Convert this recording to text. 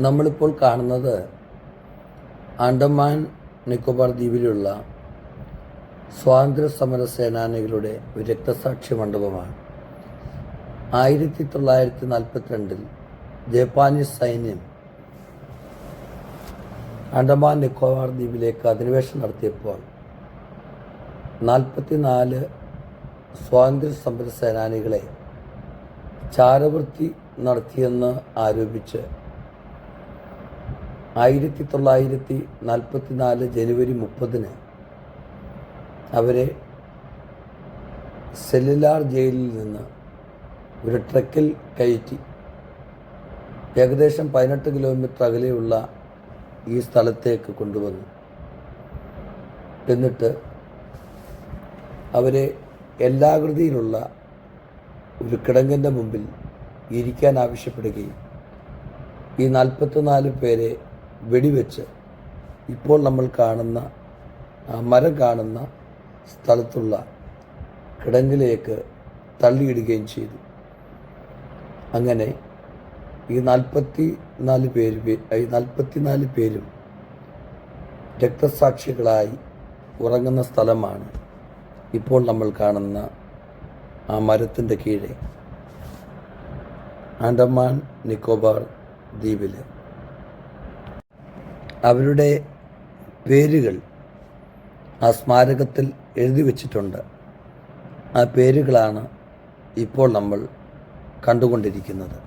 നമ്മളിപ്പോൾ കാണുന്നത് ആൻഡമാൻ നിക്കോബാർ ദ്വീപിലുള്ള സ്വാതന്ത്ര്യ സമര സേനാനികളുടെ ഒരു രക്തസാക്ഷി മണ്ഡപമാണ്. ആയിരത്തി തൊള്ളായിരത്തി നാൽപ്പത്തിരണ്ടിൽ ജപ്പാനീസ് സൈന്യം ആൻഡമാൻ നിക്കോബാർ ദ്വീപിലേക്ക് അധിനിവേശം നടത്തിയപ്പോൾ നാൽപ്പത്തിനാല് സ്വാതന്ത്ര്യ സമര സേനാനികളെ ചാരവൃത്തി നടത്തിയെന്ന് ആരോപിച്ച് ആയിരത്തി തൊള്ളായിരത്തി നാൽപ്പത്തിനാല് ജനുവരി മുപ്പതിന് അവരെ സെല്ലുലാർ ജയിലിൽ നിന്ന് ഒരു ട്രക്കിൽ കയറ്റി. ഏകദേശം പതിനെട്ട് കിലോമീറ്റർ അകലെയുള്ള ഈ സ്ഥലത്തേക്ക് കൊണ്ടുവന്നു. എന്നിട്ട് അവരെ എല്ലാകൃതിയിലുള്ള ഒരു കിടങ്ങിന്റെ മുമ്പിൽ ഇരിക്കാൻ ആവശ്യപ്പെടുകയും ഈ നാൽപ്പത്തിനാല് പേരെ വെടിവെച്ച് ഇപ്പോൾ നമ്മൾ കാണുന്ന മരം കാണുന്ന സ്ഥലത്തുള്ള കിടങ്ങിലേക്ക് തള്ളിയിടുകയും ചെയ്തു. അങ്ങനെ ഈ നാൽപ്പത്തി നാല് പേര് ഈ നാൽപ്പത്തിനാല് പേരും രക്തസാക്ഷികളായി ഉറങ്ങുന്ന സ്ഥലമാണ് ഇപ്പോൾ നമ്മൾ കാണുന്ന ആ മരത്തിന്റെ കീഴെ. ആൻഡമാൻ നിക്കോബാർ ദ്വീപിൽ അവരുടെ പേരുകൾ ആ സ്മാരകത്തിൽ എഴുതി വച്ചിട്ടുണ്ട്. ആ പേരുകളാണ് ഇപ്പോൾ നമ്മൾ കണ്ടുകൊണ്ടിരിക്കുന്നത്.